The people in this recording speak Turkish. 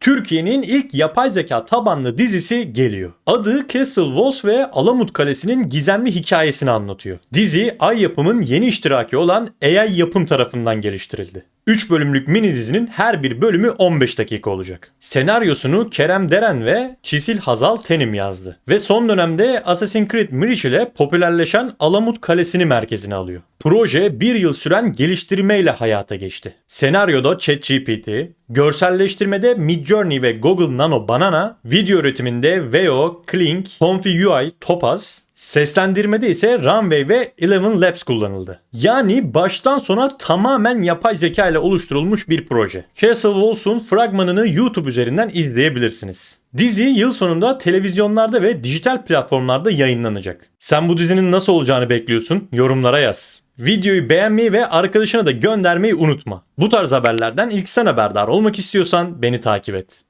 Türkiye'nin ilk yapay zeka tabanlı dizisi geliyor. Adı Castle Walls ve Alamut Kalesi'nin gizemli hikayesini anlatıyor. Dizi Ay Yapım'ın yeni iştiraki olan AI Yapım tarafından geliştirildi. 3 bölümlük mini dizinin her bir bölümü 15 dakika olacak. Senaryosunu Kerem Deren ve Çisil Hazal Tenim yazdı. Ve son dönemde Assassin's Creed Mirage ile popülerleşen Alamut Kalesi'ni merkezine alıyor. Proje bir yıl süren geliştirmeyle hayata geçti. Senaryoda ChatGPT, görselleştirmede Midjourney ve Google Nano Banana, video üretiminde Veo, Klink, Confi UI, Topaz, Seslendirmede ise Runway ve Eleven Labs kullanıldı. Yani baştan sona tamamen yapay zeka ile oluşturulmuş bir proje. Castle Walls'un fragmanını YouTube üzerinden izleyebilirsiniz. Dizi yıl sonunda televizyonlarda ve dijital platformlarda yayınlanacak. Sen bu dizinin nasıl olacağını bekliyorsun? Yorumlara yaz. Videoyu beğenmeyi ve arkadaşına da göndermeyi unutma. Bu tarz haberlerden ilk sen haberdar olmak istiyorsan beni takip et.